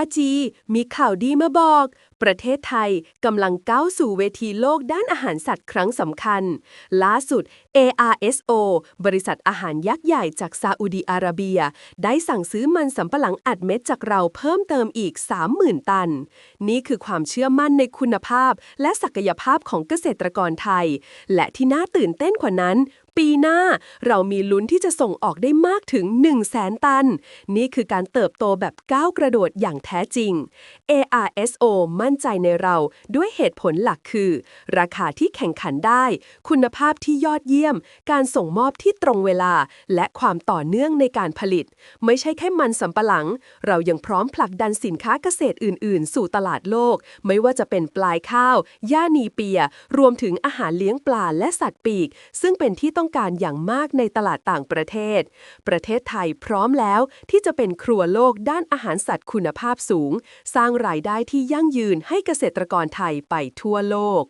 ป้าจี มีข่าวดีมาบอก ประเทศไทยกำลังก้าวสู่เวทีโลกด้านอาหารสัตว์ครั้งสำคัญ ล่าสุด ARSO บริษัทอาหารยักษ์ใหญ่จากซาอุดีอาระเบีย ได้สั่งซื้อมันสำปะหลังอัดเม็ดจากเราเพิ่มเติมอีก 30,000 ตัน นี่คือความเชื่อมั่นในคุณภาพ และศักยภาพของเกษตรกรไทย และที่น่าตื่นเต้นกว่านั้น ปีหน้า เรามีลุ้นที่จะส่งออกได้มากถึง 1 0 0 0 0แสนตัน นี่คือการเติบโตแบบก้าวกระโดดอย่างแท้จริง ARSO มั่นใจในเราด้วยเหตุผลหลักคือ ราคาที่แข่งขันได้ คุณภาพที่ยอดเยี่ยม การส่งมอบที่ตรงเวลา และความต่อเนื่องในการผลิต ไม่ใช่แค่มันสำปะหลัง เรายังพร้อมผลักดันสินค้าเกษตรอื่น ๆ สู่ตลาดโลก ไม่ว่าจะเป็นปลายข้าว ย่านีเปีย รวมถึงอาหารเลี้ยงปลาและสัตว์ปีก ซึ่งเป็นที่ต้องการอย่างมากในตลาดต่างประเทศ ประเทศไทยพร้อมแล้วที่จะเป็นครัวโลกด้านอาหารสัตว์คุณภาพสูง สร้างรายได้ที่ยั่งยืนให้เกษตรกรไทยไปทั่วโลก